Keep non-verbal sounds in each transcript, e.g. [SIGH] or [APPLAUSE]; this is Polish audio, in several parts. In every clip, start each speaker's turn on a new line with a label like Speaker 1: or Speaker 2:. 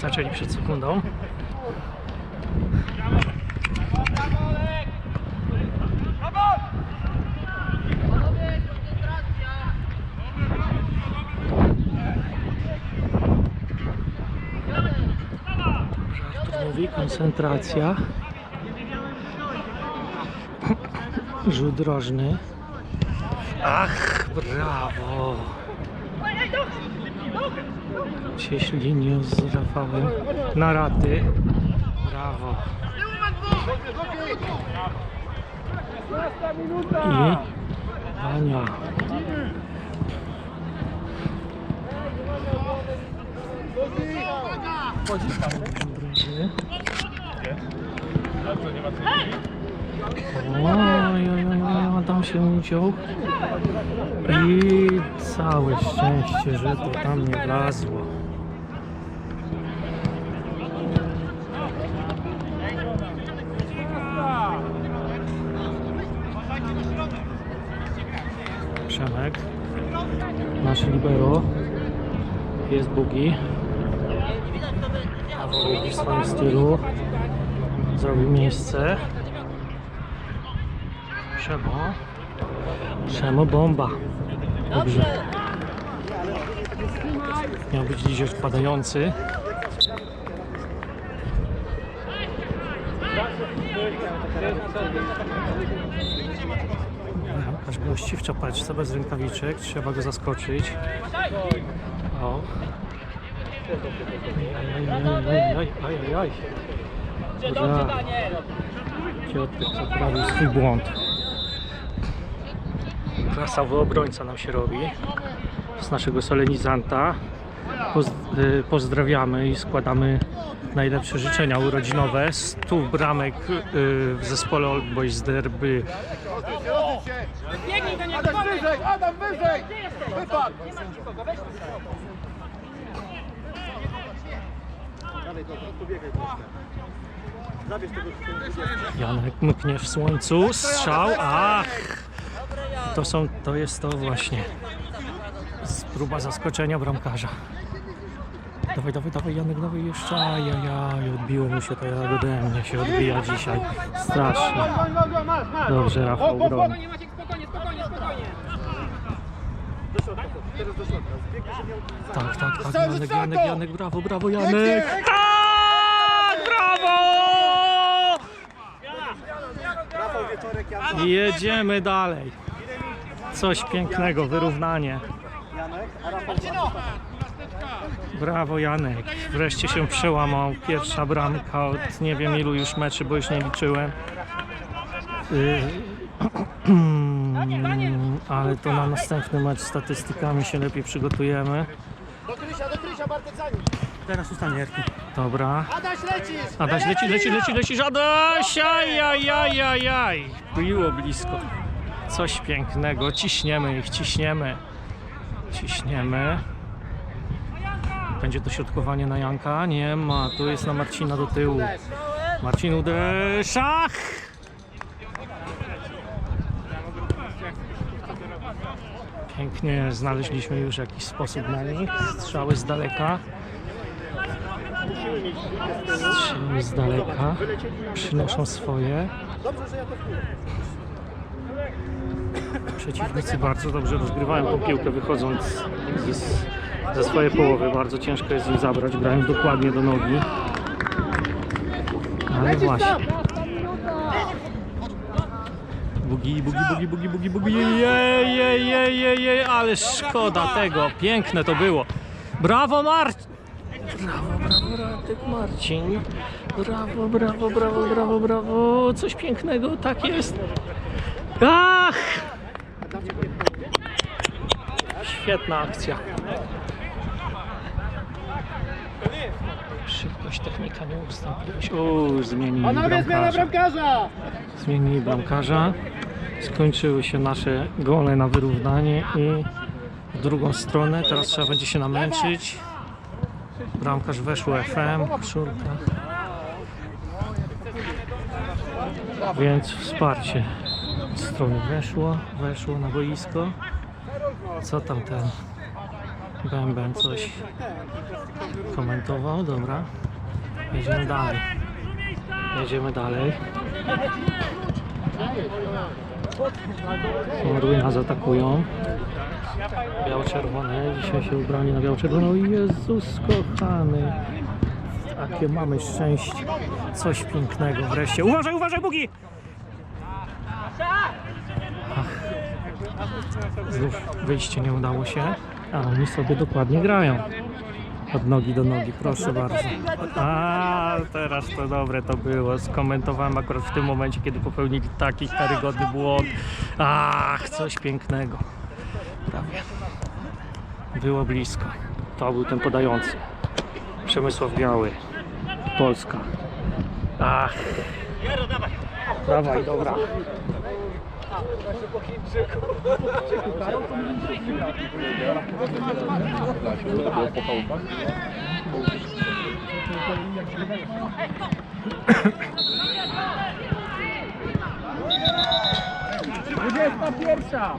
Speaker 1: Zaczęli przed sekundą. Mówi koncentracja. Rzut drożny. Ach, brawo. Cieśliniu z Rafałem na raty. Brawo. I Ania. Drugi. Oj, oj, oj, Adam się uciął. I całe szczęście, że to tam nie wlazło. Przemek, nasz libero, jest Bugi. W swoim stylu zrobił miejsce. Przemo. Przemo bomba. Dobrze. Miał być dzisiaj wpadający. Jakaś gości w czapeczce bez rękawiczek. Trzeba go zaskoczyć. O. Aj, aj, aj, aj, aj, aj, aj. Dobra. Piotrek poprawił swój błąd. Klasowy obrońca nam się robi z naszego solenizanta. Y, pozdrawiamy i składamy najlepsze życzenia urodzinowe. 100 bramek y, w zespole Old Boys Derby.
Speaker 2: Adam wyżej, Adam wyżej! Wypadł!
Speaker 1: Janek mknie w słońcu. Strzał. Ach! To są, to jest to właśnie. Próba zaskoczenia bramkarza. Dawaj, dawaj, dawaj, Janek, dawaj jeszcze. Ajajaj, odbiło mu się to jak ode mnie się odbija dzisiaj. Strasznie. Dobrze, Rafał broni.
Speaker 3: Spokojnie, Maciek, spokojnie, spokojnie, spokojnie.
Speaker 2: Do środka, teraz do środka. Zbiegnie, żeby ją
Speaker 1: Tak, tak, tak, Janek, Janek! Janek, brawo, brawo, Janek! Tak, brawo! Jedziemy dalej. Coś pięknego, wyrównanie.
Speaker 2: Janek, a Rafał
Speaker 1: Brawo Janek, wreszcie się przełamał. Pierwsza bramka od nie wiem ilu już meczy, bo już nie liczyłem. Yy, [CLEARS THROAT] Ale to na następny mecz statystykami się lepiej przygotujemy.
Speaker 2: Do Krysia, do Krysia, Bartek za nim.
Speaker 1: Teraz ustanie Jarki. Dobra.
Speaker 2: Adaś lecisz!
Speaker 1: Adaś leci, leci, leci, leci, Adaś! Ajajajajaj! Było blisko. Coś pięknego. Ciśniemy ich, ciśniemy. Ciśniemy. Będzie dośrodkowanie na Janka? Nie ma. Tu jest na Marcina do tyłu. Marcin uderz. Pięknie znaleźliśmy już jakiś sposób na nich. Strzały z daleka. Strzały z daleka. Przynoszą swoje.
Speaker 2: Dobrze, że ja to.
Speaker 1: Przeciwnicy bardzo dobrze rozgrywają tą piłkę wychodząc z, ze swojej połowy. Bardzo ciężko jest im zabrać. Grają dokładnie do nogi. Ale właśnie. Bugi, bugi, bugi, bugi, bugi, bugi. Jej, jej, jej, jej, jej, ale szkoda tego. Piękne to było. Brawo Marcin! Brawo, brawo, Radek Marcin. Brawo, brawo, brawo, brawo, brawo. Coś pięknego, tak jest. Ach! Świetna akcja. Szybkość, technika, nieustępliwość. O, zmienili
Speaker 2: Panowie, zmiana
Speaker 1: bramkarza.
Speaker 2: bramkarza!
Speaker 1: Zmienili bramkarza. Skończyły się nasze gole na wyrównanie i w drugą stronę. Teraz trzeba będzie się namęczyć. Bramkarz weszło FM, koszulka. Więc wsparcie strony weszło, weszło na boisko. Co tam ten Bęben coś komentował, dobra. Jedziemy dalej. Jedziemy dalej. Orły zaatakują. Biało-czerwone. Dzisiaj się ubrali na biało-czerwoną. Jezus kochany. Jakie mamy szczęście. Coś pięknego wreszcie. Uważaj, uważaj, Bugi! Znów wyjście nie udało się, a oni sobie dokładnie grają. Od nogi do nogi, proszę bardzo. A teraz to dobre to było. Skomentowałem akurat w tym momencie, kiedy popełnili taki karygodny błąd. Ach, coś pięknego. Prawie. Było blisko. To był ten podający. Przemysław Biały. Polska. Ach. Dawaj, dobra.
Speaker 4: Dwudziesta pierwsza!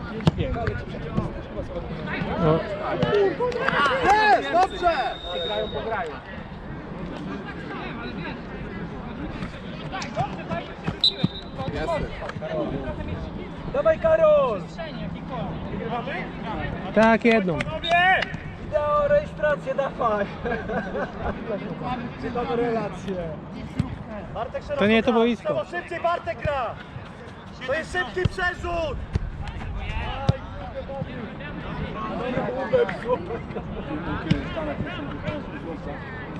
Speaker 1: No,
Speaker 4: Jest! Dobrze! Grają, pograją. Dawaj Karol!
Speaker 1: tak, jedną.
Speaker 4: Wideo rejestrację dawaj! Czytamy relacje. Bartek szeroko
Speaker 1: To nie to
Speaker 4: gra.
Speaker 1: boisko.
Speaker 4: Brawo, Szybciej Bartek gra! To jest szybki przerzut!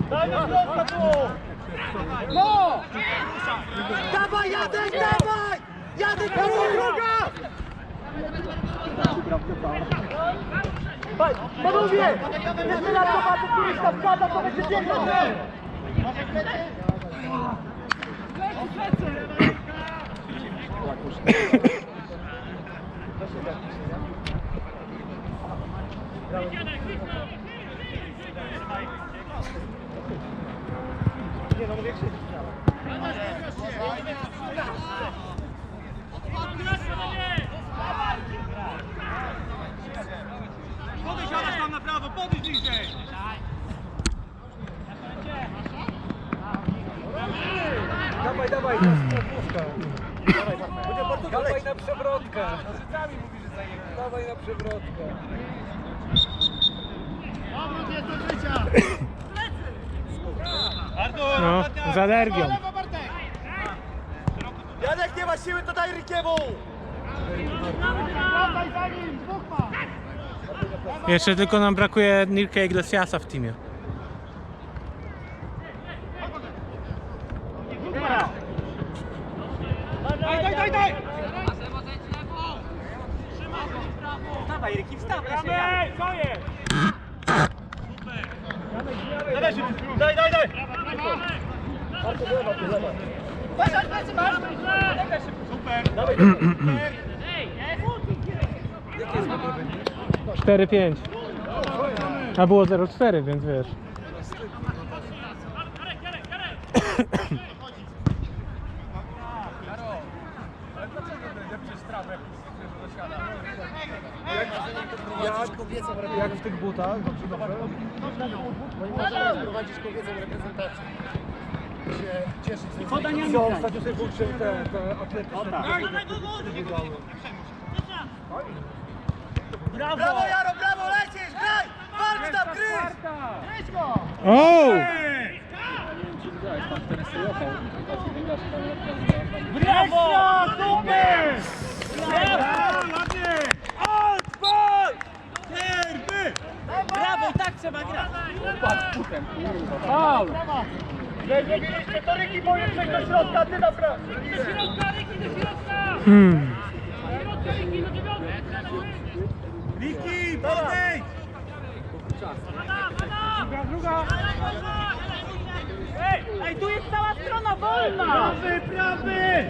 Speaker 4: Daj na środka tu! No! Dawaj Jadek, dawaj! Dawaj druga! Pa- Panowie! Jeszcze raz zobaczę, któryś tam wpada, to będzie biegał! Nie no, mówię krzyczeć. Podejdź Adaś podejdź bliżej! Dawaj, dawaj, to jest łapówka. Dawaj na przewrotkę. Dawaj na przewrotkę.
Speaker 1: No, z alergią.
Speaker 4: Janek nie ma siły, to daj Rikiemu!
Speaker 1: Jeszcze tylko nam brakuje Nilka Iglesiasa w teamie.
Speaker 4: Daj, daj, daj, daj! Dawaj, Riki, wstawaj się, Janek. co jest? Dawaj, szybko. Daj, daj, daj! Marko, zlewa, tu zlewa. Patrz, patrz, patrz! Super! Dawaj, super!
Speaker 1: 4-5. A było 0-4, więc wiesz.
Speaker 4: Jak, jak w tych butach, dobrze, dobrze? Oni możemy prowadzić kobiecą reprezentację. Się cieszyć. Podania mi ostatnio sobie włączył te, te atletyczne. Brawo! Brawo Jaro, brawo, lecisz, graj! Walcz tam, gryź!
Speaker 1: O!
Speaker 4: Brawo! Super! Brawo! Ładnie! Odbój! Nerwy! Brawo, i tak trzeba grać! Faul! Wy zrobiliście to Ryki, przejść do środka, ty na prawo!
Speaker 1: Hmm.
Speaker 4: Wiki, podejdź! Druga, druga! Ej, ej, tu jest cała strona wolna! Prawy, prawy!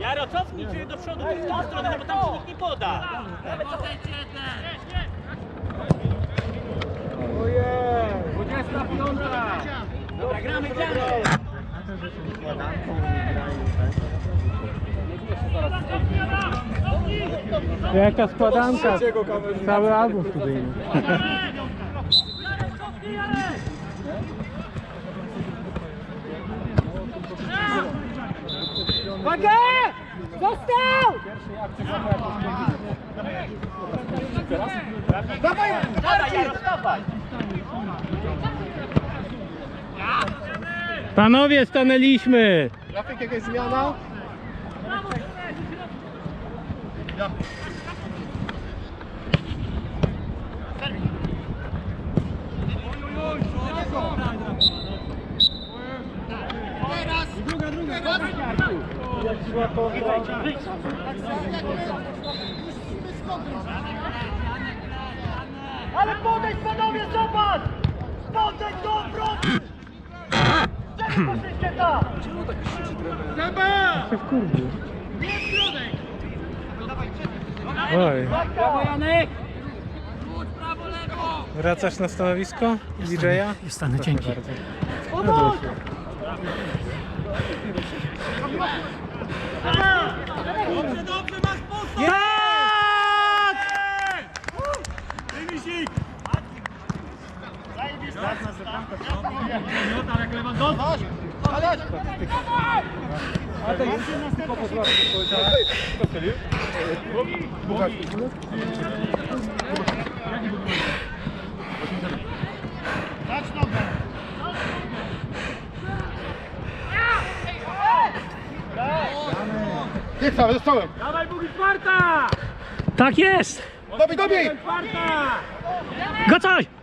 Speaker 4: Jaro, cofnij się do przodu w tą stronę, no bo tam ci nikt nie poda. Ojej, 25. Dobra, gramy, gramy.
Speaker 1: Jaka składanka? Cały album studyjny.
Speaker 4: Uwaga! Został!
Speaker 2: Dawaj!
Speaker 4: Dawaj, dawaj!
Speaker 1: Panowie, stanęliśmy!
Speaker 2: Grafik, jakaś zmiana?
Speaker 4: Ale podejdź panowie, zobacz! Podejdź do obrotu! Czemu tam?
Speaker 1: się wkurwił. Oj.
Speaker 4: Brawo Janek!
Speaker 1: Wracasz na stanowisko DJ-a? Stanę, dzięki. Bardzo. Tak!
Speaker 2: Nie cały, zostałem!
Speaker 4: Dawaj Bugi Sparta!
Speaker 1: Tak jest!
Speaker 2: Dobij, dobij!
Speaker 4: Sparta!
Speaker 1: Gocaj!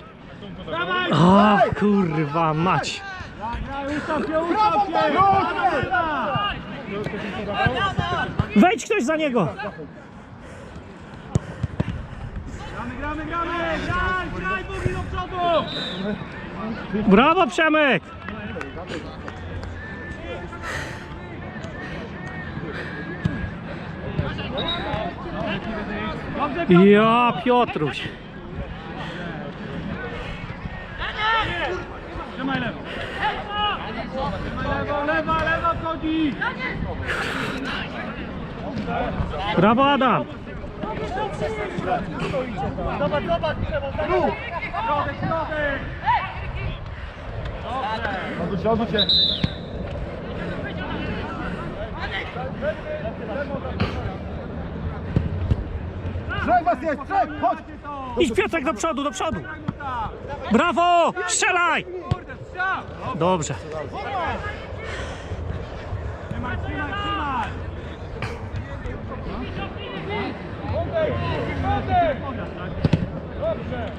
Speaker 4: Dawaj!
Speaker 1: O, kurwa mać! Wejdź ktoś za niego!
Speaker 4: Gramy, gramy, gramy! Graj, graj do przodu!
Speaker 1: Brawo Przemek! Ja Piotruś!
Speaker 4: Trzymaj lewo! Lewo, lewa, lewa wchodzi!
Speaker 1: Brawo Adam!
Speaker 4: Zobacz, zobacz, Trzeba, Środek, środek!
Speaker 2: Odwróć się! Trzech was jest, trzech! Chodź!
Speaker 1: Idź Piotrek do przodu, do przodu! Brawo! Strzelaj! Dobrze.
Speaker 4: Trzymaj, trzymaj, trzymaj! Dobrze!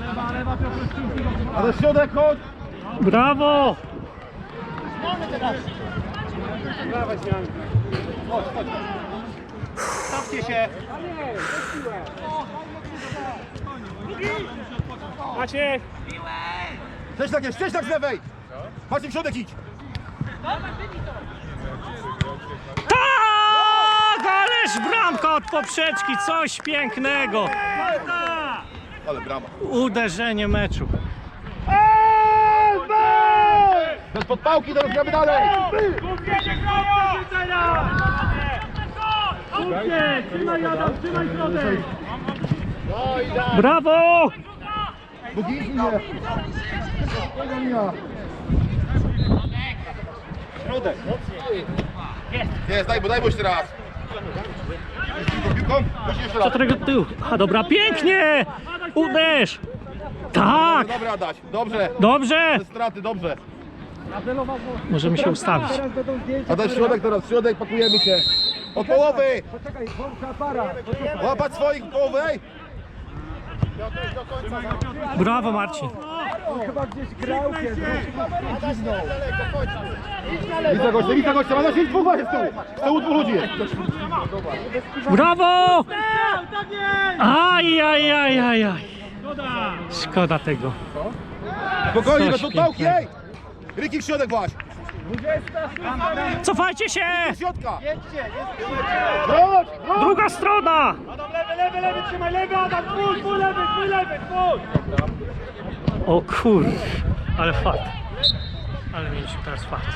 Speaker 4: Lewa, lewa, Piotr, piłki do przodu.
Speaker 2: A do środek chodź!
Speaker 1: Brawo!
Speaker 4: Stawcie się! Macie!
Speaker 2: Cześć tak jest, cześć tak z lewej! Macie w środek idź!
Speaker 1: Tak! Ależ bramka od poprzeczki, coś pięknego!
Speaker 2: Ale brama.
Speaker 1: Uderzenie meczu.
Speaker 2: Bez podpałki, teraz gramy dalej!
Speaker 4: Kupienie koło! Kupcie! Trzymaj Adam, trzymaj środek!
Speaker 1: Brawo!
Speaker 2: Bugi, nie! Tego mina! Środek! Jest, daj, bo daj mu jeszcze raz!
Speaker 1: Piotrek od tyłu. A dobra, pięknie! Uderz! Tak!
Speaker 2: Dobra, Adaś, dobrze!
Speaker 1: Dobrze!
Speaker 2: Bez straty, dobrze!
Speaker 1: Możemy się ustawić.
Speaker 2: Adaś, środek teraz, środek, pakujemy się! Od połowy!
Speaker 5: Poczekaj, włącza.
Speaker 2: Łapać swoich połowej!
Speaker 1: Brawo Marcin.
Speaker 5: On chyba gdzieś grał kiedyś.
Speaker 2: Widzę gościa, widzę gościa, dwóch z tyłu! Z tyłu dwóch ludzi jest!
Speaker 1: Brawo! Aj, aj, aj, aj, aj. Szkoda tego.
Speaker 2: Spokojnie, bez
Speaker 1: pięknego.
Speaker 2: ej! Ryki w środek właśnie!
Speaker 1: Cofajcie się!
Speaker 2: Środka! Wróć!
Speaker 1: Druga strona!
Speaker 4: Adam, lewy, lewy, lewy, trzymaj lewy, Adam, twój, twój lewy, twój lewy, twój!
Speaker 1: O kur... Ale fart. Ale mieliśmy teraz fart.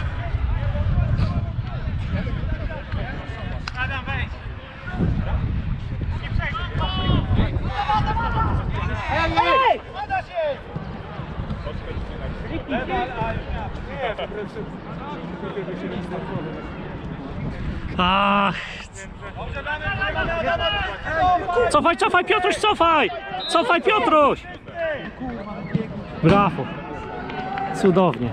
Speaker 1: Cofaj, cofaj, Piotruś, cofaj! Cofaj, Piotruś! Brawo. Cudownie.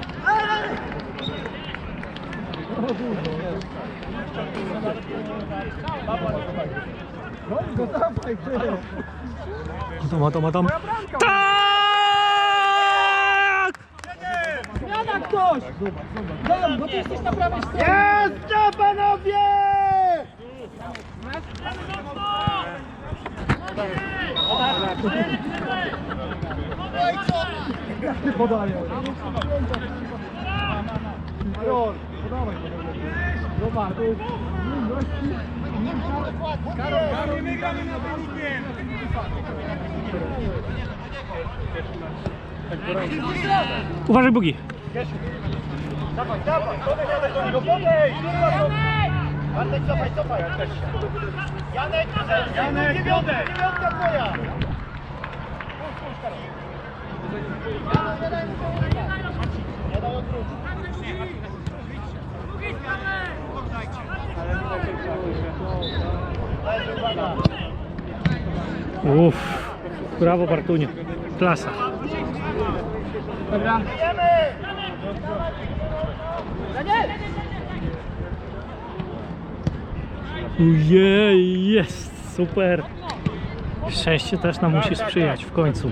Speaker 1: Adam, Adam, Adam. Tak!
Speaker 4: Ktoś! Dam, bo ty jesteś na prawej stronie!
Speaker 3: Jest, panowie!
Speaker 4: Ty podaję! Major, podawaj! Zobacz, to jest...
Speaker 1: Uważaj, Bugi.
Speaker 3: Dawaj, dawaj, podejdź do niego, podejdź! Bartek, cofaj, cofaj! Janek, Janek, dziewiątka, dziewiątka twoja! Nie daj odwrócić. Leży, uwaga!
Speaker 1: Uff. Brawo, Bartunio. Klasa.
Speaker 3: Jemy!
Speaker 1: Ujej, jest, super. Szczęście też nam musi sprzyjać w końcu.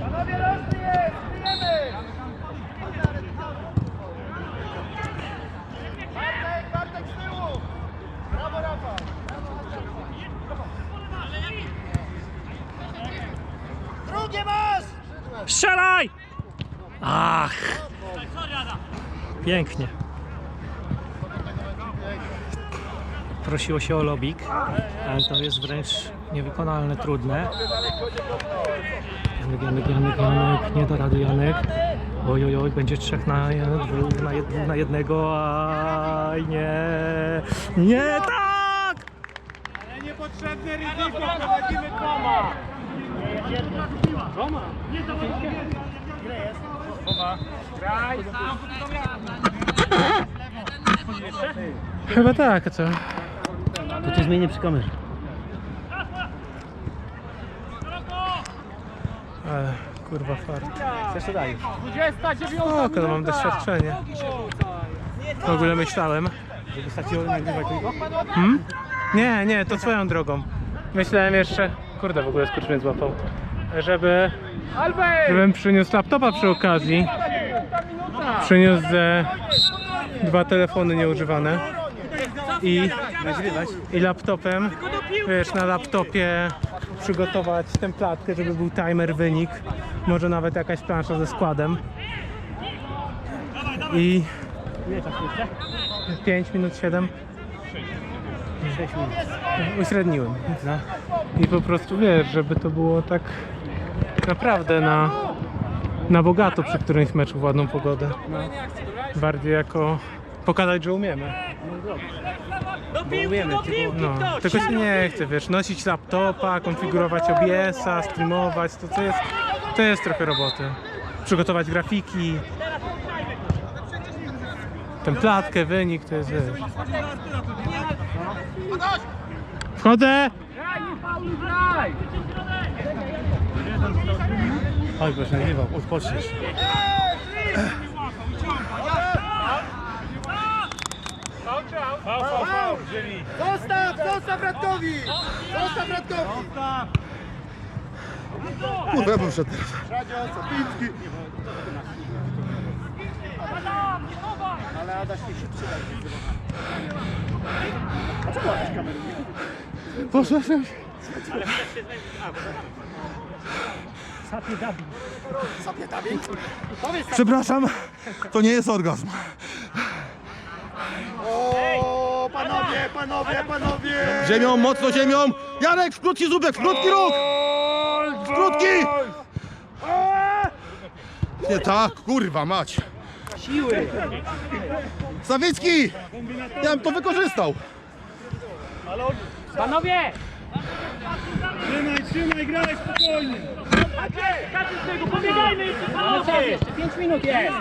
Speaker 3: Panowie, rożny jest! Kryjemy! Bartek, Bartek z tyłu! Brawo, Rafał! Drugie masz!
Speaker 1: Strzelaj! Ach! Pięknie. Prosiło się o lobik, ale to jest wręcz niewykonalne, trudne. Janek, Janek, Janek, Janek, nie da rady Janek. Oj, oj, oj, będzie trzech na, na, na jednego, aj nie, nie tak!
Speaker 2: Niepotrzebne ryzyko, prowadzimy koma. Koma?
Speaker 3: Ile jest?
Speaker 1: Chyba tak, a co?
Speaker 6: To cię zmienię przy kamerze.
Speaker 1: Ale kurwa fart.
Speaker 6: Jeszcze dajesz.
Speaker 2: 29
Speaker 1: Spoko, no mam doświadczenie. W ogóle myślałem.
Speaker 6: Żeby straciło nagrywać tylko?
Speaker 1: Hmm? Nie, nie, to swoją drogą. Myślałem jeszcze, kurde w ogóle skurcz mnie złapał, żeby, żebym przyniósł laptopa przy okazji. Przyniósł ze dwa telefony nieużywane i, i laptopem, wiesz, na laptopie przygotować templatkę, żeby był timer, wynik, może nawet jakaś plansza ze składem. I
Speaker 6: Ile czasu jeszcze?
Speaker 1: 5 minut 7
Speaker 6: 6 minut.
Speaker 1: uśredniłem. No. I po prostu wiesz, żeby to było tak naprawdę na, na bogato przy którymś meczu w ładną pogodę. Bardziej jako pokazać, że umiemy.
Speaker 6: Bo wiemy, tylko...
Speaker 1: No, tylko się nie chce, wiesz, nosić laptopa, konfigurować OBS-a, streamować, to, to, jest, to jest trochę roboty. Przygotować grafiki, templatkę, wynik, to jest, wiesz. Wchodzę!
Speaker 6: Chodź, bo się nagrywał, odpoczniesz.
Speaker 3: Zostaw, zostaw Radkowi! Zostaw Radkowi!
Speaker 2: Kurwa, ja bym wszedł teraz.
Speaker 3: Radio, Sopiński. Ale Adaś nie się przyda. A czemu Adaś kamery nie
Speaker 2: Poszedłem.
Speaker 1: Sapie Dabi.
Speaker 3: Sapie dubbing? Powiedz tak.
Speaker 2: Przepraszam, to nie jest orgazm.
Speaker 3: O, panowie, panowie, panowie!
Speaker 2: Ziemią, mocno ziemią. Janek, w krótki zubek, w krótki róg. W krótki. Właśnie tak, kurwa mać.
Speaker 4: Siły!
Speaker 2: Sawicki! Ja bym to wykorzystał.
Speaker 4: Panowie!
Speaker 7: Trzymaj, trzymaj, graj spokojnie.
Speaker 8: Pobiegajmy!
Speaker 4: Mamy czas jeszcze, 5 minut jest!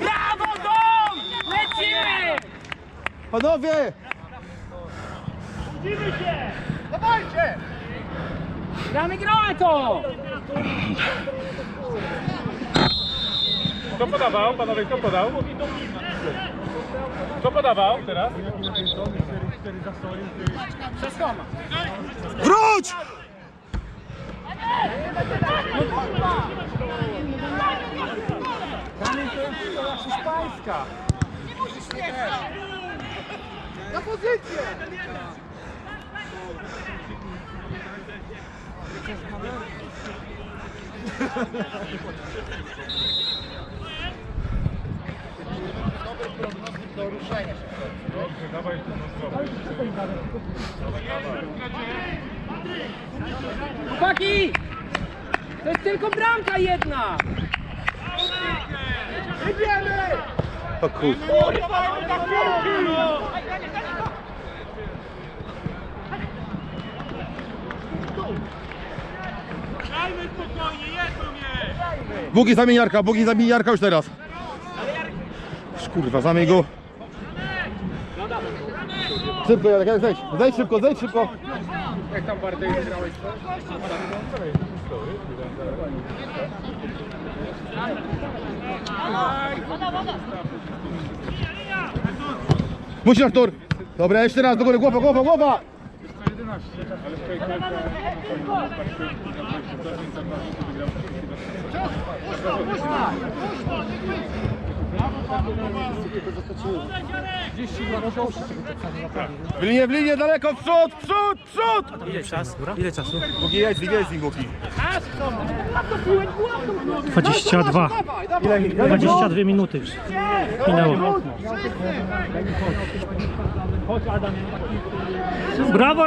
Speaker 4: Brawo, dom! Lecimy!
Speaker 2: Panowie!
Speaker 8: Budzimy się!
Speaker 4: Gramy, gramy to!
Speaker 7: Kto podawał, panowie, kto podał? Kto podawał teraz?
Speaker 2: Wróć!
Speaker 4: Hiszpańska! [LAUGHS] Chłopaki! To jest tylko bramka jedna!
Speaker 2: O kurwa.
Speaker 8: Grajmy spokojnie, jedną mnie!
Speaker 2: Bugi zamień Jarka, Bugi zamień Jarka już teraz. Kurwa, zamień go. Szybko Jarek, zejdź, zejdź szybko, zejdź szybko. Musisz Artur. Dobra, jeszcze raz do góry, głowa, głowa, głowa. W linię, w linię, daleko, w przód, w przód, w przód.
Speaker 6: Ile czasu? Ile czasu?
Speaker 2: Bugi, jedź, jedź Bugi.
Speaker 1: 22. 22 minuty już minęło. Brawo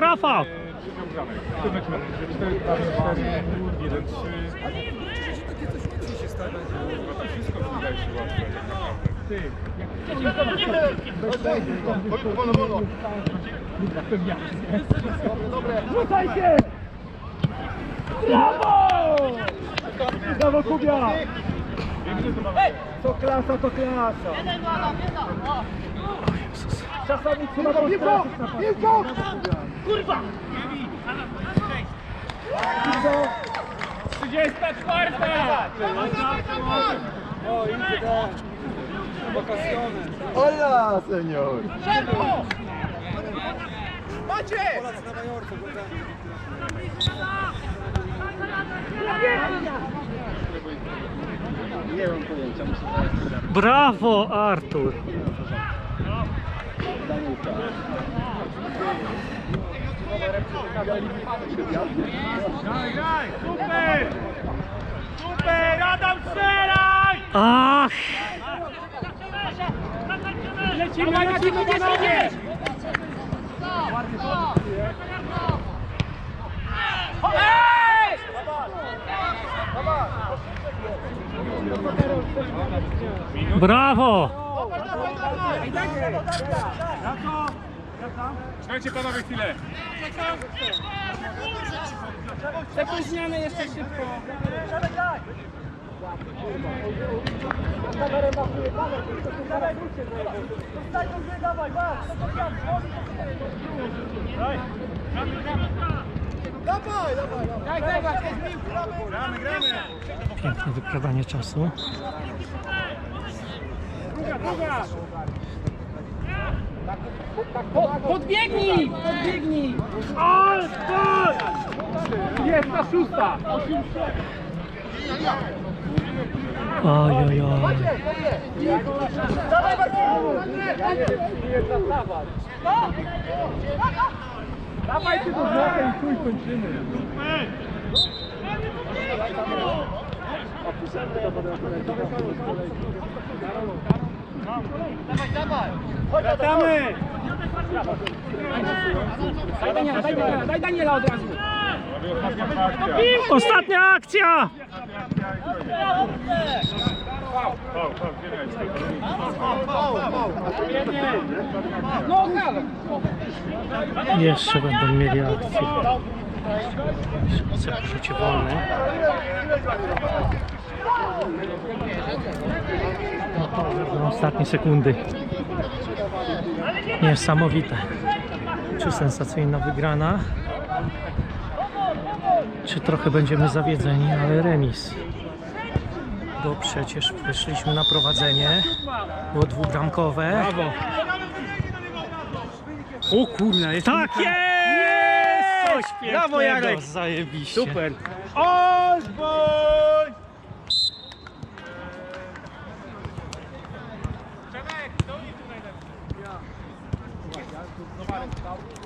Speaker 1: Rafał!
Speaker 7: Brawo Kubia! To klasa, to klasa. Czasami trzeba Piłko! Piłko!
Speaker 8: Kurwa!
Speaker 4: 34!
Speaker 7: O, idzie
Speaker 2: Hola, senior.
Speaker 7: Polacy na Majorce, oglądamy.
Speaker 1: Brawo Artur!
Speaker 8: Super! Super! Adam strzelaj!
Speaker 1: Ach!
Speaker 4: Lecimy, lecimy, lecimy! Ej!
Speaker 1: Brawo!
Speaker 7: Czekajcie panowie chwilę.
Speaker 4: Zmianę jeszcze szybko.
Speaker 1: Piękne wykradanie czasu.
Speaker 4: Po- Podbiegnij! Podbiegnij!
Speaker 7: Jest na szósta.
Speaker 1: Ojojoj.
Speaker 7: Dawajcie do złotej i chuj kończymy.
Speaker 4: Daj Daniela, daj Daniela od razu.
Speaker 1: Ostatnia akcja! Jeszcze będą mieli akcję. Szybce porzucie wolne. No, Ostatnie sekundy. Niesamowite. Czy sensacyjna wygrana? Czy trochę będziemy zawiedzeni, ale remis. Bo przecież wyszliśmy na prowadzenie. Było dwubramkowe.
Speaker 6: Brawo. O kurna, jest
Speaker 1: Tak jest! Coś
Speaker 6: Brawo,
Speaker 1: pięknego,
Speaker 6: Jarek.
Speaker 1: Zajebiście.
Speaker 6: Super.
Speaker 9: Boy!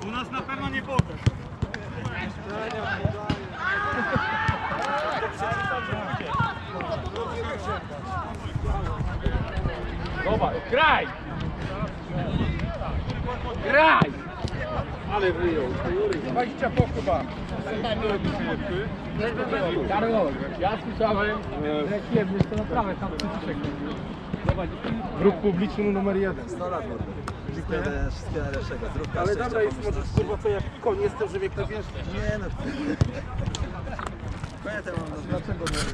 Speaker 2: U nas na pewno nie pokaż.
Speaker 9: Zobacz, graj! Graj! Ale wyjął. 20 po chyba. Karol, ja słyszałem, że kiewniesz to naprawdę tam przyciszek. Wróg publiczny numer jeden. 100 lat
Speaker 10: Wszystkiego najlepszego. Zdrówka,
Speaker 2: Ale dobra, jest może kurwa co jak koń jestem, że mnie ktoś
Speaker 10: Nie no. [LAUGHS] Konia to mam Dlaczego nie?